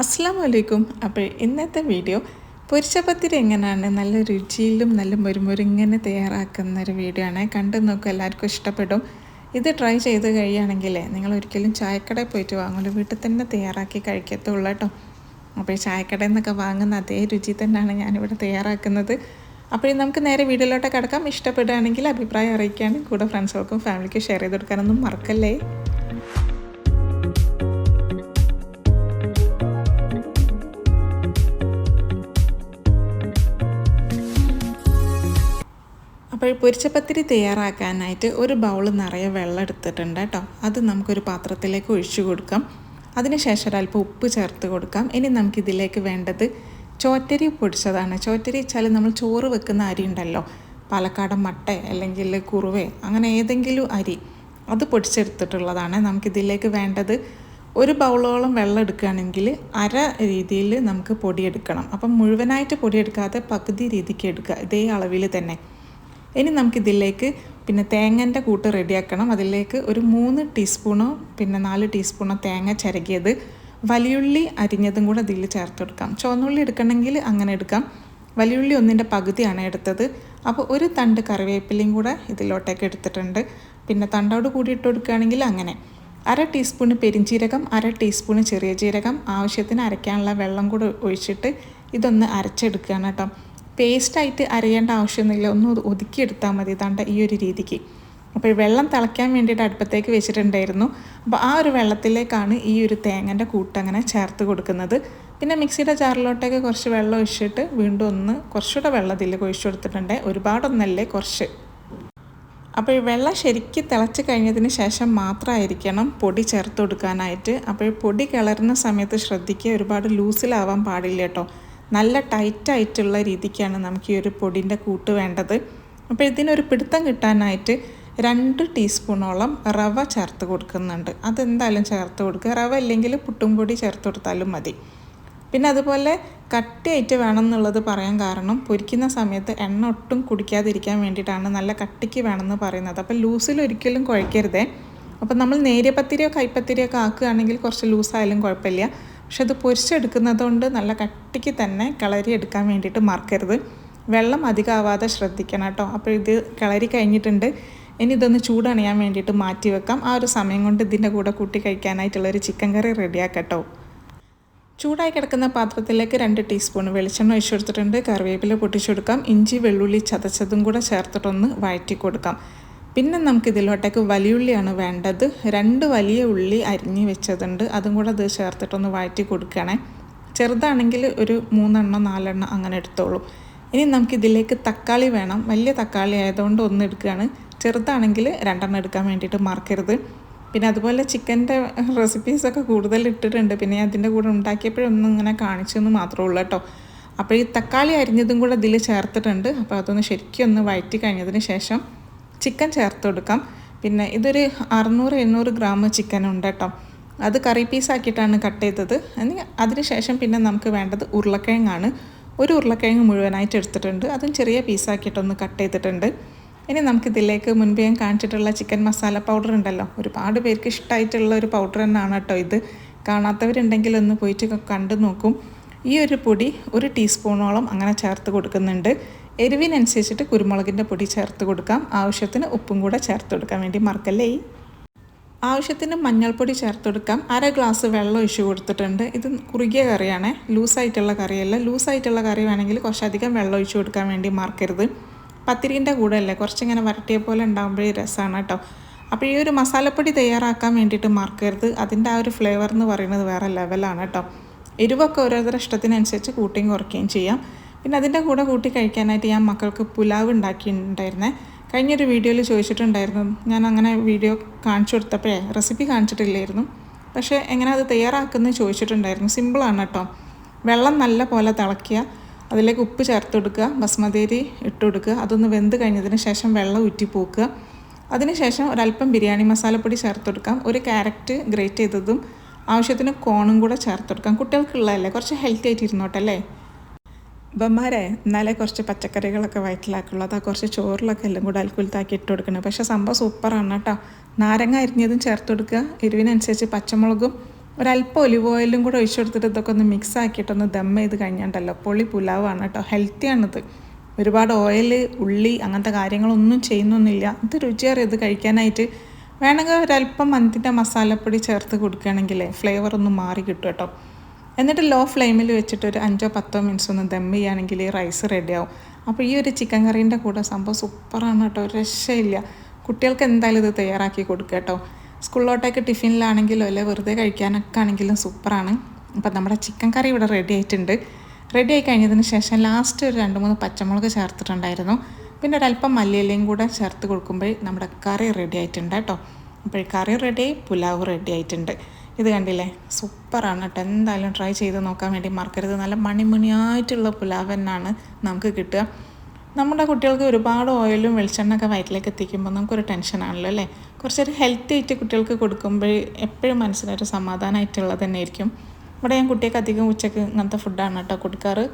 അസ്സാം വലൈക്കും അപ്പോൾ ഇന്നത്തെ വീഡിയോ പൊരിച്ചപ്പത്തിരി എങ്ങനെയാണ് നല്ല രുചിയിലും നല്ല മുരുമുരിങ്ങനെ തയ്യാറാക്കുന്ന ഒരു വീഡിയോ ആണ്. കണ്ടു നോക്കും എല്ലാവർക്കും ഇഷ്ടപ്പെടും. ഇത് ട്രൈ ചെയ്ത് കഴിയുകയാണെങ്കിൽ നിങ്ങൾ ഒരിക്കലും ചായക്കടയിൽ പോയിട്ട് വാങ്ങുള്ളൂ വീട്ടിൽ തന്നെ തയ്യാറാക്കി കഴിക്കത്തുള്ളൂ കേട്ടോ. അപ്പോൾ ഈ ചായക്കടയിൽ നിന്നൊക്കെ വാങ്ങുന്ന അതേ രുചി തന്നെയാണ് ഞാനിവിടെ തയ്യാറാക്കുന്നത്. അപ്പോൾ നമുക്ക് നേരെ വീഡിയോയിലോട്ട് കിടക്കാം. ഇഷ്ടപ്പെടുകയാണെങ്കിൽ അഭിപ്രായം അറിയിക്കാനും കൂടെ ഫ്രണ്ട്സുകൾക്കും ഫാമിലിക്കും ഷെയർ ചെയ്ത് കൊടുക്കാനൊന്നും മറക്കല്ലേ? അപ്പോൾ പൊരിച്ചപ്പത്തിരി തയ്യാറാക്കാനായിട്ട് ഒരു ബൗൾ നിറയെ വെള്ളം എടുത്തിട്ടുണ്ട് കേട്ടോ. അത് നമുക്കൊരു പാത്രത്തിലേക്ക് ഒഴിച്ചു കൊടുക്കാം. അതിനുശേഷം ഒരല്പം ഉപ്പ് ചേർത്ത് കൊടുക്കാം. ഇനി നമുക്കിതിലേക്ക് വേണ്ടത് ചോറ്റരി പൊടിച്ചതാണ്. ചോറ്റരി വെച്ചാൽ നമ്മൾ ചോറ് വെക്കുന്ന അരി ഉണ്ടല്ലോ. പാലക്കാടൻ മട്ട അല്ലെങ്കിൽ കുറുവേ അങ്ങനെ ഏതെങ്കിലും അരി. അത് പൊടിച്ചെടുത്തിട്ടുള്ളതാണ്. നമുക്കിതിലേക്ക് വേണ്ടത് ഒരു ബൗളോളം വെള്ളം എടുക്കുകയാണെങ്കിൽ അര രീതിയിൽ നമുക്ക് പൊടിയെടുക്കണം. അപ്പം മുഴുവനായിട്ട് പൊടിയെടുക്കാതെ പകുതി രീതിക്ക് എടുക്കുക. ഇതേ അളവിൽ തന്നെ. ഇനി നമുക്കിതിലേക്ക് പിന്നെ തേങ്ങന്റെ കൂട്ട് റെഡിയാക്കണം. അതിലേക്ക് ഒരു മൂന്ന് ടീസ്പൂണോ പിന്നെ നാല് ടീസ്പൂണോ തേങ്ങ ചിരകിയത് വലിയുള്ളി അരിഞ്ഞതും കൂടെ ഇതിൽ ചേർത്ത് കൊടുക്കാം. ചുവന്നുള്ളി എടുക്കണമെങ്കിൽ അങ്ങനെ എടുക്കാം. വലിയുള്ളി ഒന്നിന്റെ പകുതിയാണ് എടുത്തത്. അപ്പോൾ ഒരു തണ്ട് കറിവേപ്പിലയും കൂടെ ഇതിലോട്ടേക്ക് എടുത്തിട്ടുണ്ട്. പിന്നെ തണ്ടോട് കൂടി ഇട്ട് കൊടുക്കുകയാണെങ്കിൽ അങ്ങനെ. അര ടീസ്പൂണ് പെരിഞ്ചീരകം അര ടീസ്പൂണ് ചെറിയ ജീരകം ആവശ്യത്തിന് അരയ്ക്കാനുള്ള വെള്ളം കൂടെ ഒഴിച്ചിട്ട് ഇതൊന്ന് അരച്ചെടുക്കുകയാണ് കേട്ടോ. പേസ്റ്റായിട്ട് അരയേണ്ട ആവശ്യമൊന്നുമില്ല. ഒന്ന് ഒതുക്കിയെടുത്താൽ മതി. താണ്ട ഈ ഒരു രീതിക്ക്. അപ്പോൾ വെള്ളം തിളയ്ക്കാൻ വേണ്ടിയിട്ട് അടുപ്പത്തേക്ക് വെച്ചിട്ടുണ്ടായിരുന്നു. അപ്പോൾ ആ ഒരു വെള്ളത്തിലേക്കാണ് ഈ ഒരു തേങ്ങന്റെ കൂട്ടങ്ങനെ ചേർത്ത് കൊടുക്കുന്നത്. പിന്നെ മിക്സിയുടെ ജാറിലോട്ടേക്ക് കുറച്ച് വെള്ളം ഒഴിച്ചിട്ട് വീണ്ടും ഒന്ന് കുറച്ചുകൂടെ വെള്ളം ഇതിലേക്ക് ഒഴിച്ചു കൊടുത്തിട്ടുണ്ട്. ഒരുപാടൊന്നല്ലേ കുറച്ച്. അപ്പോൾ ഈ വെള്ളം ശരിക്ക് തിളച്ച് കഴിഞ്ഞതിന് ശേഷം മാത്രമായിരിക്കണം പൊടി ചേർത്ത് കൊടുക്കാനായിട്ട്. അപ്പോൾ ഈ പൊടി കിളറുന്ന സമയത്ത് ശ്രദ്ധിക്കുക. ഒരുപാട് ലൂസിലാവാൻ പാടില്ല കേട്ടോ. നല്ല ടൈറ്റായിട്ടുള്ള രീതിക്കാണ് നമുക്ക് ഈ ഒരു പൊടിന്റെ കൂട്ട് വേണ്ടത്. അപ്പോൾ ഇതിനൊരു പിടുത്തം കിട്ടാനായിട്ട് രണ്ട് ടീസ്പൂണോളം റവ ചേർത്ത് കൊടുക്കുന്നുണ്ട്. അതെന്തായാലും ചേർത്ത് കൊടുക്കുക. റവ ഇല്ലെങ്കിൽ പുട്ടും പൊടി ചേർത്ത് കൊടുത്താലും മതി. പിന്നെ അതുപോലെ കട്ടിയായിട്ട് വേണം എന്നുള്ളത് പറയാൻ കാരണം പൊരിക്കുന്ന സമയത്ത് എണ്ണ ഒട്ടും കുടിക്കാതിരിക്കാൻ വേണ്ടിയിട്ടാണ് നല്ല കട്ടിക്ക് വേണമെന്ന് പറയുന്നത്. അപ്പോൾ ലൂസിൽ ഒരിക്കലും കുഴക്കരുതേ. അപ്പോൾ നമ്മൾ നേരിയ പത്തിരിയോ കൈപ്പത്തിരിയോ ഒക്കെ ആക്കുകയാണെങ്കിൽ കുറച്ച് ലൂസായാലും കുഴപ്പമില്ല. പക്ഷെ അത് പൊരിച്ചെടുക്കുന്നത് കൊണ്ട് നല്ല കട്ടിക്ക് തന്നെ കിളരി എടുക്കാൻ വേണ്ടിയിട്ട് മറക്കരുത്. വെള്ളം അധികമാവാതെ ശ്രദ്ധിക്കണം കേട്ടോ. അപ്പോൾ ഇത് കിളരി കഴിഞ്ഞിട്ടുണ്ട്. ഇനി ഇതൊന്ന് ചൂടണിയാൻ വേണ്ടിയിട്ട് മാറ്റി വെക്കാം. ആ ഒരു സമയം കൊണ്ട് ഇതിന്റെ കൂടെ കൂട്ടി കഴിക്കാനായിട്ടുള്ളൊരു ചിക്കൻ കറി റെഡിയാക്കട്ടോ. ചൂടായി കിടക്കുന്ന പാത്രത്തിലേക്ക് രണ്ട് ടീസ്പൂൺ വെളിച്ചെണ്ണ ഒഴിച്ചു കൊടുത്തിട്ടുണ്ട്. കറിവേപ്പില പൊട്ടിച്ചെടുക്കാം ഇഞ്ചി വെള്ളുള്ളി ചതച്ചതും കൂടെ ചേർത്തിട്ടൊന്ന് വഴറ്റി കൊടുക്കാം. പിന്നെ നമുക്ക് ഇതിലോട്ടേക്ക് വലിയുള്ളിയാണ് വേണ്ടത്. രണ്ട് വലിയ ഉള്ളി അരിഞ്ഞ് വെച്ചതുണ്ട്. അതും കൂടെ അത് ചേർത്തിട്ടൊന്ന് വഴറ്റി കൊടുക്കണേ ചെറുതാണെങ്കിൽ ഒരു മൂന്നെണ്ണം നാലെണ്ണം അങ്ങനെ എടുത്തോളൂ. ഇനി നമുക്കിതിലേക്ക് തക്കാളി വേണം. വലിയ തക്കാളി ആയതുകൊണ്ട് ഒന്ന് എടുക്കുകയാണ്. ചെറുതാണെങ്കിൽ രണ്ടെണ്ണം എടുക്കാൻ വേണ്ടിയിട്ട് മറക്കരുത്. പിന്നെ അതുപോലെ ചിക്കന്റെ റെസിപ്പീസൊക്കെ കൂടുതൽ ഇട്ടിട്ടുണ്ട്. പിന്നെ അതിന്റെ കൂടെ ഉണ്ടാക്കിയപ്പോഴൊന്നും ഇങ്ങനെ കാണിച്ചെന്ന് മാത്രമേ ഉള്ളൂ കേട്ടോ. അപ്പോൾ ഈ തക്കാളി അരിഞ്ഞതും കൂടെ ഇതിൽ ചേർത്തിട്ടുണ്ട്. അപ്പോൾ അതൊന്ന് ശരിക്കും ഒന്ന് വഴറ്റി കഴിഞ്ഞതിന് ശേഷം ചിക്കൻ ചേർത്ത് കൊടുക്കാം. പിന്നെ ഇതൊരു അറുന്നൂറ് എണ്ണൂറ് ഗ്രാം ചിക്കൻ ഉണ്ട് കേട്ടോ. അത് കറി പീസാക്കിയിട്ടാണ് കട്ട് ചെയ്തത്. അതിന് ശേഷം പിന്നെ നമുക്ക് വേണ്ടത് ഉരുളക്കിഴങ്ങാണ്. ഒരു ഉരുളക്കിഴങ്ങ് മുഴുവനായിട്ട് എടുത്തിട്ടുണ്ട്. അതും ചെറിയ പീസാക്കിയിട്ടൊന്ന് കട്ട് ചെയ്തിട്ടുണ്ട്. ഇനി നമുക്കിതിലേക്ക് മുൻപേ ഞാൻ കാണിച്ചിട്ടുള്ള ചിക്കൻ മസാല പൗഡർ ഉണ്ടല്ലോ. ഒരുപാട് പേർക്ക് ഇഷ്ടമായിട്ടുള്ള ഒരു പൗഡർ തന്നെയാണ് കേട്ടോ ഇത്. കാണാത്തവരുണ്ടെങ്കിൽ ഒന്ന് പോയിട്ട് കണ്ടു നോക്കും. ഈ ഒരു പൊടി ഒരു ടീസ്പൂണോളം അങ്ങനെ ചേർത്ത് കൊടുക്കുന്നുണ്ട്. എരിവിനനുസരിച്ചിട്ട് കുരുമുളകിന്റെ പൊടി ചേർത്ത് കൊടുക്കാം. ആവശ്യത്തിന് ഉപ്പും കൂടെ ചേർത്ത് കൊടുക്കാൻ വേണ്ടി മറക്കല്ലേ? ആവശ്യത്തിന് മഞ്ഞൾപ്പൊടി ചേർത്ത് കൊടുക്കാം. അര ഗ്ലാസ് വെള്ളം ഒഴിച്ച് കൊടുത്തിട്ടുണ്ട്. ഇത് കുറുകിയ കറിയാണ്. ലൂസായിട്ടുള്ള കറിയല്ല. ലൂസായിട്ടുള്ള കറി വേണമെങ്കിൽ കുറച്ചധികം വെള്ളം ഒഴിച്ച് കൊടുക്കാൻ വേണ്ടി മറക്കരുത്. പത്തിരിന്റെ കൂടെ അല്ലേ കുറച്ചിങ്ങനെ വരട്ടിയ പോലെ ഉണ്ടാകുമ്പോഴേ രസമാണ് കേട്ടോ. അപ്പോൾ ഈ ഒരു മസാലപ്പൊടി തയ്യാറാക്കാൻ വേണ്ടിയിട്ട് മറക്കരുത്. അതിന്റെ ആ ഒരു ഫ്ലേവർ എന്ന് പറയുന്നത് വേറെ ലെവലാണ് കേട്ടോ. എരിവൊക്കെ ഓരോരുത്തരുടെ ഇഷ്ടത്തിനനുസരിച്ച് കൂട്ടിയും കുറയ്ക്കുകയും ചെയ്യാം. പിന്നെ അതിന്റെ കൂടെ കൂട്ടി കഴിക്കാനായിട്ട് ഞാൻ മക്കൾക്ക് പുലാവ് ഉണ്ടാക്കിയിട്ടുണ്ടായിരുന്നേ. കഴിഞ്ഞൊരു വീഡിയോയിൽ ചോദിച്ചിട്ടുണ്ടായിരുന്നു. ഞാൻ അങ്ങനെ വീഡിയോ കാണിച്ചു കൊടുത്തപ്പോഴേ റെസിപ്പി കാണിച്ചിട്ടില്ലായിരുന്നു. പക്ഷേ എങ്ങനെ അത് തയ്യാറാക്കുന്നത് ചോദിച്ചിട്ടുണ്ടായിരുന്നു. സിമ്പിളാണ് കേട്ടോ. വെള്ളം നല്ല പോലെ തിളക്കുക അതിലേക്ക് ഉപ്പ് ചേർത്ത് കൊടുക്കുക. ബസ്മതി അരി ഇട്ട് കൊടുക്കുക. അതൊന്ന് വെന്ത് കഴിഞ്ഞതിന് ശേഷം വെള്ളം ഊറ്റി പോക്കുക. അതിനുശേഷം ഒരല്പം ബിരിയാണി മസാലപ്പൊടി ചേർത്ത് കൊടുക്കാം. ഒരു ക്യാരറ്റ് ഗ്രേറ്റ് ചെയ്തതും ആവശ്യത്തിന് കോണും കൂടെ ചേർത്ത് കൊടുക്കാം. കുട്ടികൾക്കുള്ളതല്ലേ? കുറച്ച് ഹെൽത്തി ആയിട്ട് ഇരുന്നോട്ടെ ബമ്മാരെ എന്നാലേ കുറച്ച് പച്ചക്കറികളൊക്കെ വയറ്റിലാക്കുള്ളൂ. അതാ കുറച്ച് ചോറിലൊക്കെ എല്ലാം കൂടെ അൽക്കുലത്താക്കി ഇട്ട് കൊടുക്കണം. പക്ഷേ സംഭവം സൂപ്പറാണ് കേട്ടോ. നാരങ്ങ അരിഞ്ഞതും ചേർത്ത് കൊടുക്കുക. എരിവിനനുസരിച്ച് പച്ചമുളകും ഒരല്പം ഒലിവ് ഓയിലും കൂടെ ഒഴിച്ചു കൊടുത്തിട്ട് ഇതൊക്കെ ഒന്ന് മിക്സ് ആക്കിയിട്ടൊന്ന് ദം ചെയ്ത് കഴിഞ്ഞാണ്ടല്ലോ. പൊളി പുലാവാണ് കേട്ടോ. ഹെൽത്തിയാണിത് ഒരുപാട് ഓയിൽ ഉള്ളി അങ്ങനത്തെ കാര്യങ്ങളൊന്നും ചെയ്യുന്നൊന്നുമില്ല. ഇത് രുചിയേറെ ഇത് കഴിക്കാനായിട്ട് വേണമെങ്കിൽ ഒരല്പം മന്തിന്റെ മസാലപ്പൊടി ചേർത്ത് കൊടുക്കുകയാണെങ്കിൽ ഫ്ലേവർ ഒന്ന് മാറി കിട്ടും കേട്ടോ. എന്നിട്ട് ലോ ഫ്ലെയിമിൽ വെച്ചിട്ട് ഒരു അഞ്ചോ പത്തോ മിനിറ്റ്സ് ഒന്ന് ദം ചെയ്യുകയാണെങ്കിൽ റൈസ് റെഡി ആവും. അപ്പോൾ ഈ ഒരു ചിക്കൻ കറീന്റെ കൂടെ സംഭവം സൂപ്പറാണ് കേട്ടോ. രക്ഷയില്ല. കുട്ടികൾക്ക് എന്തായാലും ഇത് തയ്യാറാക്കി കൊടുക്കുക കേട്ടോ. സ്കൂളിലോട്ടേക്ക് ടിഫിനിലാണെങ്കിലും അല്ലെ വെറുതെ കഴിക്കാനൊക്കെ ആണെങ്കിലും സൂപ്പറാണ് അപ്പം നമ്മുടെ ചിക്കൻ കറി ഇവിടെ റെഡി ആയിട്ടുണ്ട്. റെഡി ആയി കഴിഞ്ഞതിന് ശേഷം ലാസ്റ്റ് ഒരു രണ്ട് മൂന്ന് പച്ചമുളക് ചേർത്തിട്ടുണ്ടായിരുന്നു. പിന്നെ ഒരല്പം മല്ലിയിലയും കൂടെ ചേർത്ത് കൊടുക്കുമ്പോൾ നമ്മുടെ കറി റെഡി ആയിട്ടുണ്ട് കേട്ടോ. അപ്പോൾ കറി റെഡി ആയി പുലാവ് റെഡി ആയിട്ടുണ്ട്. ഇത് കണ്ടില്ലേ? സൂപ്പറാണ് കേട്ടോ. എന്തായാലും ട്രൈ ചെയ്ത് നോക്കാൻ വേണ്ടി മറക്കരുത്. നല്ല മണിമണിയായിട്ടുള്ള പുലാവ് തന്നെയാണ് നമുക്ക് കിട്ടുക. നമ്മുടെ കുട്ടികൾക്ക് ഒരുപാട് ഓയിലും വെളിച്ചെണ്ണയൊക്കെ വയറ്റിലേക്ക് എത്തിക്കുമ്പോൾ നമുക്കൊരു ടെൻഷനാണല്ലോ അല്ലേ? കുറച്ചൊരു ഹെൽത്തി ആയിട്ട് കുട്ടികൾക്ക് കൊടുക്കുമ്പോൾ എപ്പോഴും മനസ്സിനൊരു സമാധാനമായിട്ടുള്ളത് തന്നെ ആയിരിക്കും ഇവിടെ ഞാൻ കുട്ടികൾക്ക് അധികം ഉച്ചയ്ക്ക് ഇങ്ങനത്തെ ഫുഡാണ് കേട്ടോ കൊടുക്കാറ്.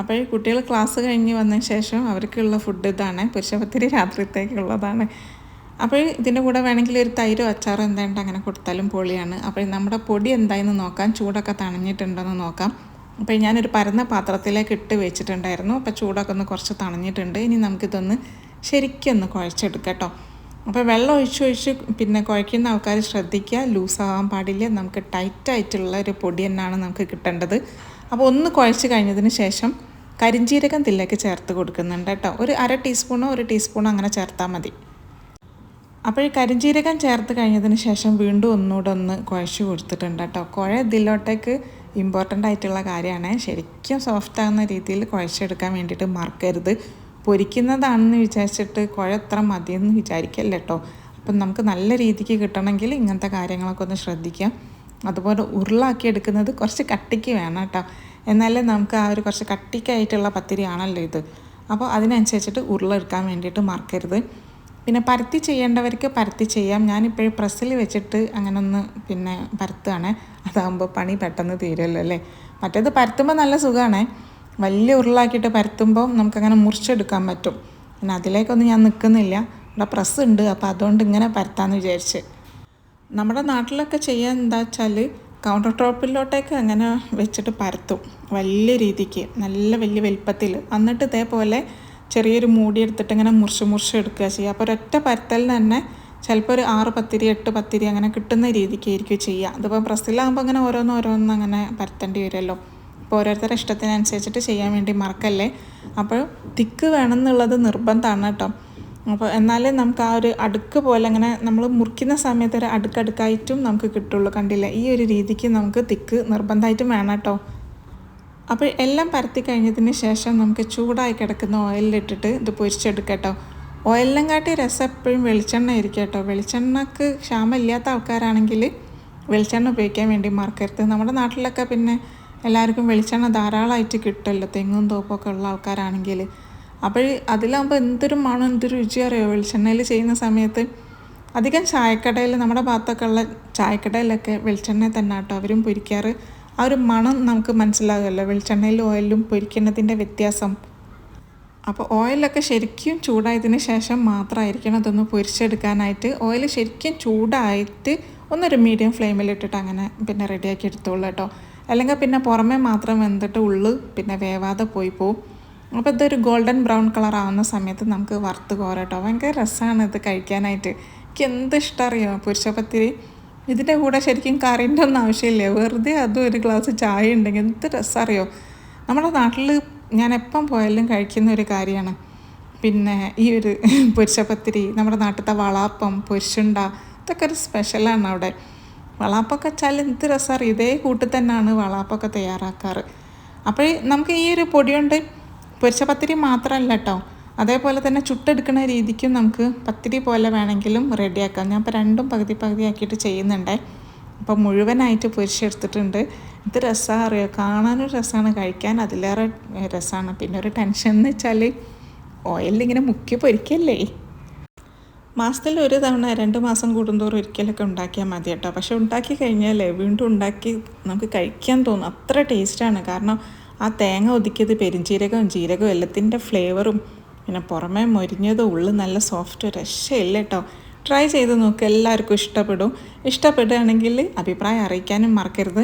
അപ്പോൾ കുട്ടികൾ ക്ലാസ് കഴിഞ്ഞ് വന്നതിന് ശേഷം അവർക്കുള്ള ഫുഡ് ഇതാണ്. പുരുഷപത്തിരി രാത്രിത്തേക്കുള്ളതാണ്. അപ്പോൾ ഇതിന്റെ കൂടെ വേണമെങ്കിൽ ഒരു തൈരോ അച്ചാറോ എന്തായിട്ട് അങ്ങനെ കൊടുത്താലും പൊളിയാണ്. അപ്പോൾ നമ്മുടെ പൊടി എന്തായെന്ന് നോക്കാം. ചൂടൊക്കെ തണഞ്ഞിട്ടുണ്ടോയെന്ന് നോക്കാം. അപ്പോൾ ഞാനൊരു പരന്ന പാത്രത്തിലേക്ക് ഇട്ട് വെച്ചിട്ടുണ്ടായിരുന്നു. അപ്പോൾ ചൂടൊക്കെ ഒന്ന് കുറച്ച് തണഞ്ഞിട്ടുണ്ട്. ഇനി നമുക്കിതൊന്ന് ശരിക്കൊന്ന് കുഴച്ചെടുക്കാം കേട്ടോ. അപ്പോൾ വെള്ളം ഒഴിച്ച് ഒഴിച്ച് പിന്നെ കുഴയ്ക്കുന്ന ആൾക്കാർ ശ്രദ്ധിക്കുക. ലൂസാവാൻ പാടില്ല. നമുക്ക് ടൈറ്റായിട്ടുള്ള ഒരു പൊടി തന്നെയാണ് നമുക്ക് കിട്ടേണ്ടത്. അപ്പോൾ ഒന്ന് കുഴച്ച് കഴിഞ്ഞതിന് ശേഷം കരിഞ്ചീരകം തില്ലേക്ക് ചേർത്ത് കൊടുക്കുന്നുണ്ട് കേട്ടോ. ഒരു അര ടീസ്പൂണോ ഒരു ടീസ്പൂണോ അങ്ങനെ ചേർത്താൽ മതി. അപ്പോൾ കരിഞ്ചീരകം ചേർത്ത് കഴിഞ്ഞതിന് ശേഷം വീണ്ടും ഒന്നുകൂടെ ഒന്ന് കുഴച്ച് കൊടുത്തിട്ടുണ്ട് കേട്ടോ. കുഴ ഇതിലോട്ടേക്ക് ഇമ്പോർട്ടന്റ് ആയിട്ടുള്ള കാര്യമാണ്. ശരിക്കും സോഫ്റ്റ് ആകുന്ന രീതിയിൽ കുഴച്ചെടുക്കാൻ വേണ്ടിയിട്ട് മറക്കരുത്. പൊരിക്കുന്നതാണെന്ന് വിചാരിച്ചിട്ട് കുഴ എത്ര മതിയെന്ന് വിചാരിക്കല്ല കേട്ടോ. അപ്പം നമുക്ക് നല്ല രീതിക്ക് കിട്ടണമെങ്കിൽ ഇങ്ങനത്തെ കാര്യങ്ങളൊക്കെ ഒന്ന് ശ്രദ്ധിക്കാം. അതുപോലെ ഉരുളാക്കി എടുക്കുന്നത് കുറച്ച് കട്ടിക്ക് വേണം കേട്ടോ. എന്നാലേ നമുക്ക് ആ ഒരു കുറച്ച് കട്ടിക്കായിട്ടുള്ള പത്തിരിയാണല്ലോ ഇത്. അപ്പോൾ അതിനനുസരിച്ചിട്ട് ഉരുളെടുക്കാൻ വേണ്ടിയിട്ട് മറക്കരുത്. പിന്നെ പരത്തി ചെയ്യേണ്ടവർക്ക് പരത്തി ചെയ്യാം. ഞാനിപ്പോഴും പ്രസ്സിൽ വെച്ചിട്ട് അങ്ങനെ ഒന്ന് പിന്നെ പരത്തുകയാണ്. അതാകുമ്പോൾ പണി പെട്ടെന്ന് തീരുമല്ലോ അല്ലേ? മറ്റേത് പരത്തുമ്പോൾ നല്ല സുഖമാണ് വലിയ ഉരുളാക്കിയിട്ട് പരത്തുമ്പോൾ നമുക്കങ്ങനെ മുറിച്ചെടുക്കാൻ പറ്റും. പിന്നെ അതിലേക്കൊന്നും ഞാൻ നിൽക്കുന്നില്ല ഇവിടെ പ്രസ് ഉണ്ട്. അപ്പോൾ അതുകൊണ്ട് ഇങ്ങനെ പരത്താമെന്ന് വിചാരിച്ച്. നമ്മുടെ നാട്ടിലൊക്കെ ചെയ്യാൻ എന്താ വെച്ചാൽ കൗണ്ടർ ടോപ്പിലോട്ടേക്ക് അങ്ങനെ വെച്ചിട്ട് പരത്തും. വലിയ രീതിക്ക്. നല്ല വലിയ വലിപ്പത്തിൽ എന്നിട്ട് ഇതേപോലെ ചെറിയൊരു മൂടി എടുത്തിട്ട് ഇങ്ങനെ മുറിച്ച് മുറിച്ച് എടുക്കുക ചെയ്യുക. അപ്പോൾ ഒരൊറ്റ പരത്തലിന് തന്നെ ചിലപ്പോൾ ഒരു ആറ് പത്തിരി എട്ട് പത്തിരി അങ്ങനെ കിട്ടുന്ന രീതിക്ക് ആയിരിക്കും ചെയ്യുക. അതിപ്പോൾ പ്രസ്സിലാകുമ്പോൾ അങ്ങനെ ഓരോന്ന് ഓരോന്ന് അങ്ങനെ പരത്തേണ്ടി വരുമല്ലോ. അപ്പോൾ ഓരോരുത്തരുടെ ഇഷ്ടത്തിനനുസരിച്ചിട്ട് ചെയ്യാൻ വേണ്ടി മറക്കല്ലേ? അപ്പോൾ തിക്ക് വേണം എന്നുള്ളത് നിർബന്ധമാണ് കേട്ടോ. അപ്പോൾ എന്നാലേ നമുക്ക് ആ ഒരു അടുക്ക് പോലെ അങ്ങനെ നമ്മൾ മുറിക്കുന്ന സമയത്ത് ഒരു അടുക്കടുക്കായിട്ടും നമുക്ക് കിട്ടുള്ളൂ. കണ്ടില്ല? ഈ ഒരു രീതിക്ക് നമുക്ക് തിക്ക് നിർബന്ധമായിട്ടും വേണം കേട്ടോ. അപ്പോൾ എല്ലാം പരത്തി കഴിഞ്ഞതിന് ശേഷം നമുക്ക് ചൂടായി കിടക്കുന്ന ഓയിലിട്ടിട്ട് ഇത് പൊരിച്ചെടുക്കട്ടോ കേട്ടോ. ഓയിലിനും കാട്ടി രസം എപ്പോഴും വെളിച്ചെണ്ണ ആയിരിക്കും കേട്ടോ. വെളിച്ചെണ്ണക്ക് ക്ഷാമമില്ലാത്ത ആൾക്കാരാണെങ്കിൽ വെളിച്ചെണ്ണ ഉപയോഗിക്കാൻ വേണ്ടി മറക്കരുത്. നമ്മുടെ നാട്ടിലൊക്കെ പിന്നെ എല്ലാവർക്കും വെളിച്ചെണ്ണ ധാരാളമായിട്ട് കിട്ടുമല്ലോ. തെങ്ങും തോപ്പൊക്കെ ഉള്ള ആൾക്കാരാണെങ്കിൽ. അപ്പോൾ അതിലാകുമ്പോൾ എന്തൊരു മണം എന്തൊരു രുചി അറിയോ? വെളിച്ചെണ്ണയിൽ ചെയ്യുന്ന സമയത്ത് അധികം ചായക്കടയിൽ നമ്മുടെ ഭാഗത്തൊക്കെ ഉള്ള ചായക്കടയിലൊക്കെ വെളിച്ചെണ്ണ തന്നെ കേട്ടോ അവരും പൊരിക്കാറ്. ആ ഒരു മണം നമുക്ക് മനസ്സിലാകുമല്ലോ വെളിച്ചെണ്ണയിലും ഓയിലും പൊരിക്കുന്നതിന്റെ വ്യത്യാസം. അപ്പോൾ ഓയിലൊക്കെ ശരിക്കും ചൂടായതിന് ശേഷം മാത്രമായിരിക്കണം അതൊന്ന് പൊരിച്ചെടുക്കാനായിട്ട്. ഓയിൽ ശരിക്കും ചൂടായിട്ട് ഒന്നൊരു മീഡിയം ഫ്ലെയിമിലിട്ടിട്ട് അങ്ങനെ പിന്നെ റെഡിയാക്കി എടുത്തോളൂ കേട്ടോ. അല്ലെങ്കിൽ പിന്നെ പുറമേ മാത്രം വെന്തിട്ട് ഉള്ളു പിന്നെ വേവാതെ പോയി പോവും. അപ്പോൾ ഇതൊരു ഗോൾഡൻ ബ്രൗൺ കളർ ആവുന്ന സമയത്ത് നമുക്ക് വറുത്ത് കോരട്ടോ ഭയങ്കര രസമാണ് ഇത് കഴിക്കാനായിട്ട്. എനിക്ക് എന്ത് ഇഷ്ടം അറിയോ? പുരുഷപത്തിരി ഇതിന്റെ കൂടെ ശരിക്കും കറിന്റെ ഒന്നും ആവശ്യമില്ല. വെറുതെ അതും ഒരു ഗ്ലാസ് ചായ ഉണ്ടെങ്കിൽ എന്ത് രസമറിയോ നമ്മുടെ നാട്ടിൽ ഞാൻ എപ്പം പോയാലും കഴിക്കുന്ന ഒരു കാര്യമാണ്. പിന്നെ ഈ ഒരു പുരുഷപത്തിരി നമ്മുടെ നാട്ടിലത്തെ വളാപ്പം പൊരിച്ചുണ്ട ഇതൊക്കെ ഒരു സ്പെഷ്യലാണ് അവിടെ. വളാപ്പൊക്കെ വെച്ചാൽ എന്ത് രസമാണ് ഇതേ കൂട്ടിൽ തന്നെയാണ് വളാപ്പൊക്കെ തയ്യാറാക്കാറ്. അപ്പോൾ നമുക്ക് ഈ ഒരു പൊടിയുണ്ട്. പുരുഷപത്തിരി മാത്രമല്ല കേട്ടോ. അതേപോലെ തന്നെ ചുട്ടെടുക്കുന്ന രീതിക്കും നമുക്ക് പത്തിരി പോലെ വേണമെങ്കിലും റെഡിയാക്കാം. ഞാൻ ഇപ്പോൾ രണ്ടും പകുതി പകുതി ആക്കിയിട്ട് ചെയ്യുന്നുണ്ടേ. അപ്പോൾ മുഴുവനായിട്ട് പൊരിച്ചെടുത്തിട്ടുണ്ട്. ഇത് രസമാണ് അറിയോ? കാണാനൊരു രസമാണ് കഴിക്കാൻ അതിലേറെ രസമാണ് പിന്നെ ഒരു ടെൻഷൻ എന്ന് വെച്ചാൽ ഓയിലിങ്ങനെ മുക്കി പൊരിക്കല്ലേ? മാസത്തിൽ ഒരു തവണ രണ്ട് മാസം കൂടുന്തോറും ഒരിക്കലൊക്കെ ഉണ്ടാക്കിയാൽ മതി കേട്ടോ. പക്ഷെ ഉണ്ടാക്കി കഴിഞ്ഞാലേ വീണ്ടും ഉണ്ടാക്കി നമുക്ക് കഴിക്കാൻ തോന്നും. അത്ര ടേസ്റ്റാണ് കാരണം ആ തേങ്ങ ഒതുക്കിയത് പെരുംജീരകവും ജീരകവും എല്ലാത്തിന്റെ ഫ്ലേവറും പിന്നെ പുറമേ മൊരിഞ്ഞതും ഉള്ളു നല്ല സോഫ്റ്റ് രക്ഷയില്ല കേട്ടോ ട്രൈ ചെയ്ത് നോക്ക് എല്ലാവർക്കും ഇഷ്ടപ്പെടും. ഇഷ്ടപ്പെടുകയാണെങ്കിൽ അഭിപ്രായം അറിയിക്കാനും മറക്കരുത്.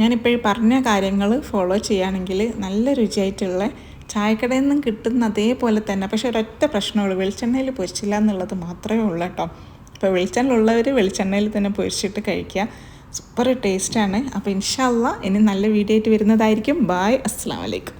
ഞാനിപ്പോൾ ഈ പറഞ്ഞ കാര്യങ്ങൾ ഫോളോ ചെയ്യുകയാണെങ്കിൽ നല്ല രുചിയായിട്ടുള്ള ചായക്കടയിൽ നിന്നും കിട്ടുന്ന അതേപോലെ തന്നെ പക്ഷെ ഒരൊറ്റ പ്രശ്നമുള്ളൂ വെളിച്ചെണ്ണയിൽ പൊരിച്ചില്ല എന്നുള്ളത് മാത്രമേ ഉള്ളൂ കേട്ടോ അപ്പോൾ വെളിച്ചെണ്ണ വെളിച്ചെണ്ണയിൽ തന്നെ പൊരിച്ചിട്ട് കഴിക്കുക. സൂപ്പർ ടേസ്റ്റാണ് അപ്പോൾ ഇൻഷാല്ല ഇനി നല്ല വീഡിയോ ആയിട്ട് വരുന്നതായിരിക്കും. ബായ് അസ്സാം വലൈക്കും